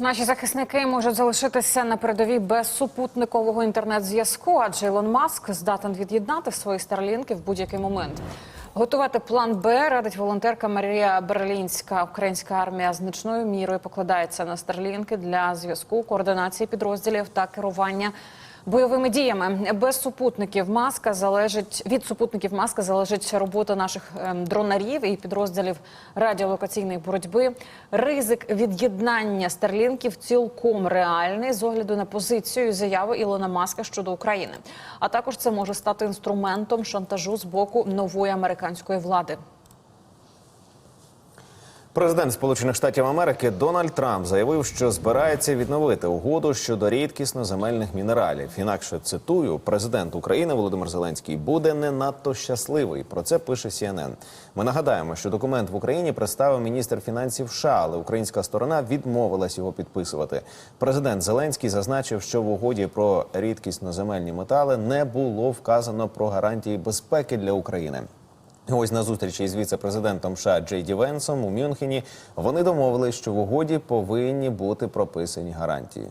Наші захисники можуть залишитися на передовій без супутникового інтернет-зв'язку, адже Ілон Маск здатен від'єднати свої старлінки в будь-який момент. Готувати план Б радить волонтерка Марія Берлінська. Українська армія значною мірою покладається на старлінки для зв'язку, координації підрозділів та керування бойовими діями. Без супутників маска залежить від супутників маска залежить робота наших ем, дронарів і підрозділів радіолокаційної боротьби. Ризик від'єднання старлінків цілком реальний з огляду на позицію заяви Ілона Маска щодо України. А також це може стати інструментом шантажу з боку нової американської влади. Президент Сполучених Штатів Америки Дональд Трамп заявив, що збирається відновити угоду щодо рідкісно земельних мінералів. Інакше цитую, президент України Володимир Зеленський буде не надто щасливий. Про це пише CNN. Ми нагадаємо, що документ в Україні представив міністр фінансів США, але українська сторона відмовилась його підписувати. Президент Зеленський зазначив, що в угоді про рідкісно земельні метали не було вказано про гарантії безпеки для України. Ось на зустрічі із віце-президентом США Джей Венсом у Мюнхені вони домовились, що в угоді повинні бути прописані гарантії.